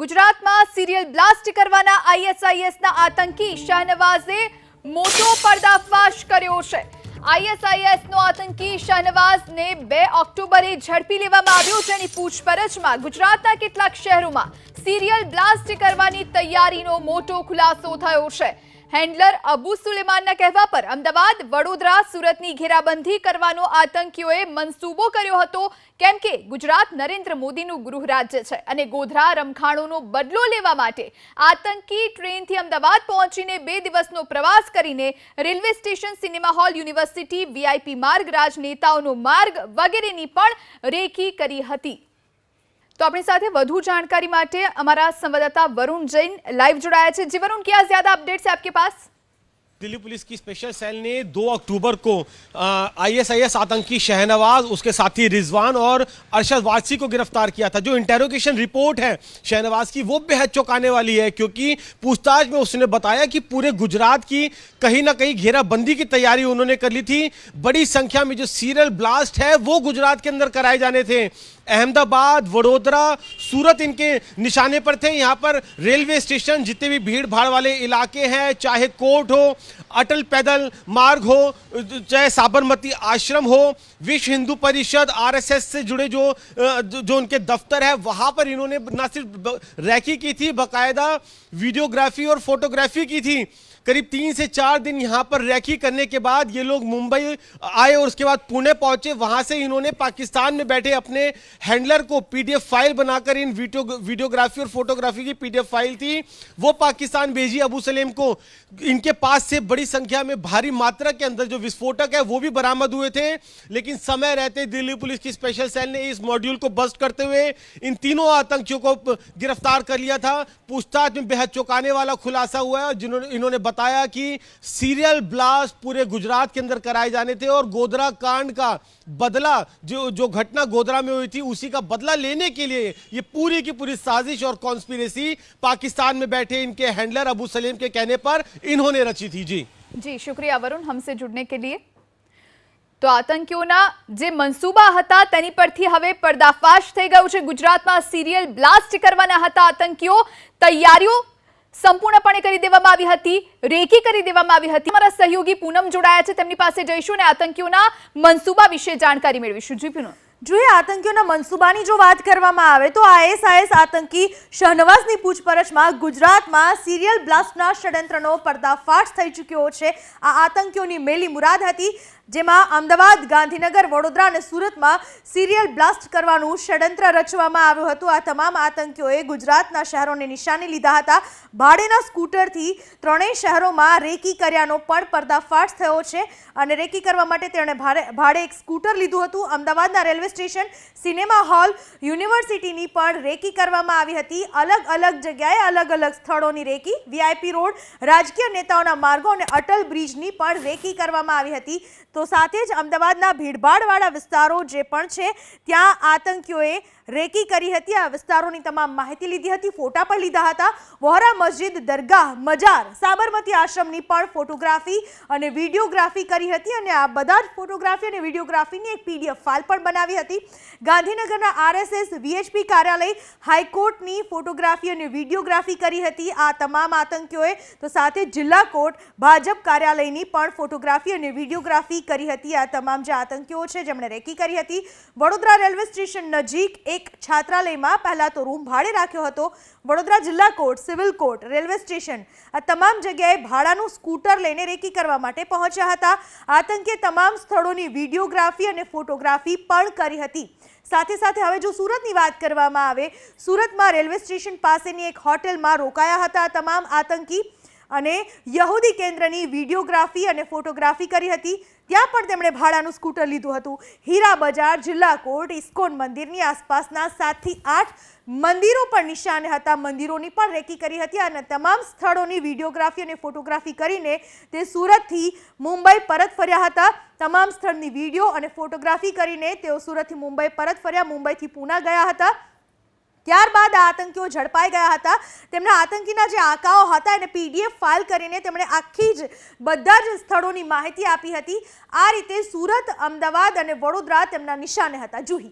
ગુજરાતમાં serial blast કરવાના આઈએસઆઈએસના આતંકી શાહનવાઝે મોટો પર્દાફાશ કર્યો છે. આઈએસઆઈએસનો આતંકી શાહનવાઝને બે ઓક્ટોબરે ઝડપી લેવામાં આવ્યો જેની પૂછપરછમાં ગુજરાતના કેટલાક શહેરોમાં સિરિયલ બ્લાસ્ટ કરવાની તૈયારીનો મોટો ખુલાસો થયો છે. હેન્ડલર અબુ સુલેમાનના કહેવા પર અમદાવાદ, વડોદરા સુરતની ઘેરાબંધી કરવાનો આતંકીઓએ મનસૂબો કર્યો હતો, કેમ કે ગુજરાત નરેન્દ્ર મોદીનું ગૃહ રાજ્ય છે અને ગોધરા રમખાણોનો બદલો લેવા માટે આતંકી ટ્રેનથી અમદાવાદ પહોંચીને બે દિવસનો પ્રવાસ કરીને railway station, cinema hall, university, VIP માર્ગ, રાજનેતાઓનો માર્ગ વગેરેની પણ રેકી કરી હતી. તો આપણી સાથે વધુ जानकारी માટે हमारा संवाददाता वरुण जैन लाइव जुड़ाया है जी वरुण क्या ज्यादा अपडेट्स है आपके पास दिल्ली पुलिस की स्पेशल सेल ने 2 अक्टूबर को आईएसआईएस आतंकी शहनवाज उसके साथी रिजवान और अरशद वारसी को गिरफ्तार किया था जो इंटेरोगेशन रिपोर्ट है शहनवाज की वो बेहद चौंकाने वाली है क्योंकि पूछताछ में उसने बताया कि पूरे गुजरात की कहीं ना कहीं घेराबंदी की तैयारी उन्होंने कर ली थी बड़ी संख्या में जो सीरियल ब्लास्ट है वो गुजरात के अंदर कराए जाने थे अहमदाबाद, वडोदरा, सूरत इनके निशाने पर थे। यहाँ पर रेलवे स्टेशन, जितने भी भीड़ भाड़ वाले इलाके हैं, चाहे कोर्ट हो, अटल पैदल मार्ग हो, चाहे साबरमती आश्रम हो, विश्व हिंदू परिषद, आरएसएस से जुड़े जो जो उनके दफ्तर है, वहाँ पर इन्होंने न सिर्फ़ रैकी की थी, बाकायदा वीडियोग्राफी और फोटोग्राफी की थी। करीब तीन से चार दिन यहाँ पर रैकी करने के बाद ये लोग मुंबई आए और उसके बाद पुणे पहुँचे। वहाँ से इन्होंने पाकिस्तान में बैठे अपने हैंडलर को पीडीएफ फ़ाइल बनाकर इन वीडियो, वीडियोग्राफी और फोटोग्राफी की पीडीएफ फ़ाइल थी। वो पाकिस्तान भेजी अबू सलेम को। इनके पास से बड़ी संख्या में भारी मात्रा के अंदर जो विस्फोटक है, वो भी बरामद हुए थे। लेकिन समय रहते दिल्ली पुलिस की स्पेशल सेल ने इस मॉड्यूल को बस्ट करते हुए इन तीनों आतंकियों को गिरफ़्तार कर लिया था। पूछताछ में बेहद चौंकाने वाला खुलासा हुआ है। जिन्होंने इन्होंने बताया कि सीरियल ब्लास्ट पूरे गुजरात के अंदर कराए जाने थे और गोधरा कांड का बदला जो जो घटना गोधरा में हुई थी उसी का बदला लेने के लिए ये पूरी की पूरी साजिश और कॉन्स्पिरेसी पाकिस्तान में बैठे इनके हैंडलर अबू सलीम के कहने पर इन्होंने रची थी जी જી શુક્રિયા વરુણ हमसे जुड़ने के लिए તો આતંકીઓના જે મનસૂબા હતા તેની પરથી હવે પર્દાફાશ થઈ ગયું છે ગુજરાતમાં સિરિયલ બ્લાસ્ટ કરવાના હતા આતંકીઓ તૈયારીઓ સંપૂર્ણપણે કરી દેવામાં આવી હતી રેકી કરી દેવામાં આવી હતી મારા સહયોગી પૂનમ જોડાયા છે તેમની પાસે જઈશું અને આતંકીઓના મનસૂબા વિશે જાણકારી મેળવીશું જી પૂનમ જોઈએ આતંકીઓના મનસુબાની જો વાત કરવામાં આવે તો આઈએસઆઈએસ આતંકી શહનવાઝની પૂછપરછમાં ગુજરાતમાં સિરિયલ બ્લાસ્ટના ષડયંત્રનો પર્દાફાશ થઈ ચૂક્યો છે. આ આતંકીઓની મેલી મુરાદ હતી, જેમાં અમદાવાદ, ગાંધીનગર, વડોદરા અને સુરતમાં સિરિયલ બ્લાસ્ટ કરવાનું ષડયંત્ર રચવામાં આવ્યું હતું. આ તમામ આતંકીઓએ ગુજરાતના શહેરોને નિશાને લીધા હતા. ભાડેના સ્કૂટરથી ત્રણેય શહેરોમાં રેકી કર્યાનો પણ પર્દાફાશ થયો છે. અને રેકી કરવા માટે તેણે ભાડે ભાડે એક સ્કૂટર લીધું હતું. અમદાવાદના રેલવે સ્ટેશન, સિનેમા હોલ, યુનિવર્સિટીની પણ રેકી કરવામાં આવી હતી. અલગ અલગ જગ્યાએ અલગ અલગ સ્થળોની રેકી, વીઆઈપી રોડ, રાજકીય નેતાઓના માર્ગો અને અટલ બ્રિજની પણ રેકી કરવામાં આવી હતી. તો સાથે જ અમદાવાદના ભીડભાડવાળા વિસ્તારો જે પણ છે, ત્યાં આતંકીઓએ રેકી કરી હતી. આ વિસ્તારોની તમામ માહિતી લીધી હતી, ફોટા પણ લીધા હતા. વોહરા મસ્જિદ દરગાહ, મજાર, સાબરમતી આશ્રમની પણ ફોટોગ્રાફી અને વિડીયોગ્રાફી કરી હતી અને આ બધા જ ફોટોગ્રાફી અને વિડીયોગ્રાફીની એક પીડીએફ ફાઇલ પણ બનાવી હતી. ગાંધીનગરના આરએસએસ વીએચપી કાર્યાલય હાઈકોર્ટની ફોટોગ્રાફી અને વિડીયોગ્રાફી કરી હતી. આ તમામ આતંકીઓએ તો સાથે જિલ્લા કોર્ટ, ભાજપ કાર્યાલયની પણ ફોટોગ્રાફી અને વિડીયોગ્રાફી કરી હતી. આ તમામ જે આતંકીઓ છે, જેમણે રેકી કરી હતી. વડોદરા રેલવે સ્ટેશન નજીક એક છાત્રાલયમાં પહેલા તો રૂમ ભાડે રાખ્યો હતો. વડોદરા જિલ્લા court, civil court, railway station આ તમામ જગ્યાએ ભાડાનું સ્કૂટર લઈને રેકી કરવા માટે પહોંચ્યા હતા. આતંકીએ તમામ સ્થળોની વિડીયોગ્રાફી અને ફોટોગ્રાફી પણ કરી હતી. સાથે સાથે હવે જો સુરતની વાત કરવામાં આવે, સુરતમાં રેલવે સ્ટેશન પાસેની એક હોટેલમાં રોકાયા હતા તમામ આતંકી અને યહૂદી કેન્દ્રની વિડીયોગ્રાફી અને ફોટોગ્રાફી કરી હતી. ત્યાં પણ તેમણે ભાડાનું સ્કૂટર લીધું હતું. હીરા બજાર જિલ્લા કોર્ટ ઇસ્કોન મંદિરની આસપાસના સાતથી આઠ મંદિરો પણ નિશાને હતા. મંદિરોની પણ રેકી કરી હતી અને તમામ સ્થળોની વિડીયોગ્રાફી અને ફોટોગ્રાફી કરીને તે સુરતથી મુંબઈ પરત ફર્યા હતા. તમામ સ્થળની વીડિયો અને ફોટોગ્રાફી કરીને તેઓ સુરતથી મુંબઈ પરત ફર્યા. મુંબઈથી પૂના ગયા હતા. ત્યારબાદ આ આતંકીઓ ઝડપાઈ ગયા હતા. તેમના આતંકીના જે આંકાઓ હતા એને પીડીએફ ફાઇલ કરીને તેમણે આખી જ, બધા જ સ્થળોની માહિતી આપી હતી. આ રીતે સુરત, અમદાવાદ અને વડોદરા તેમના નિશાને હતા. જુહી.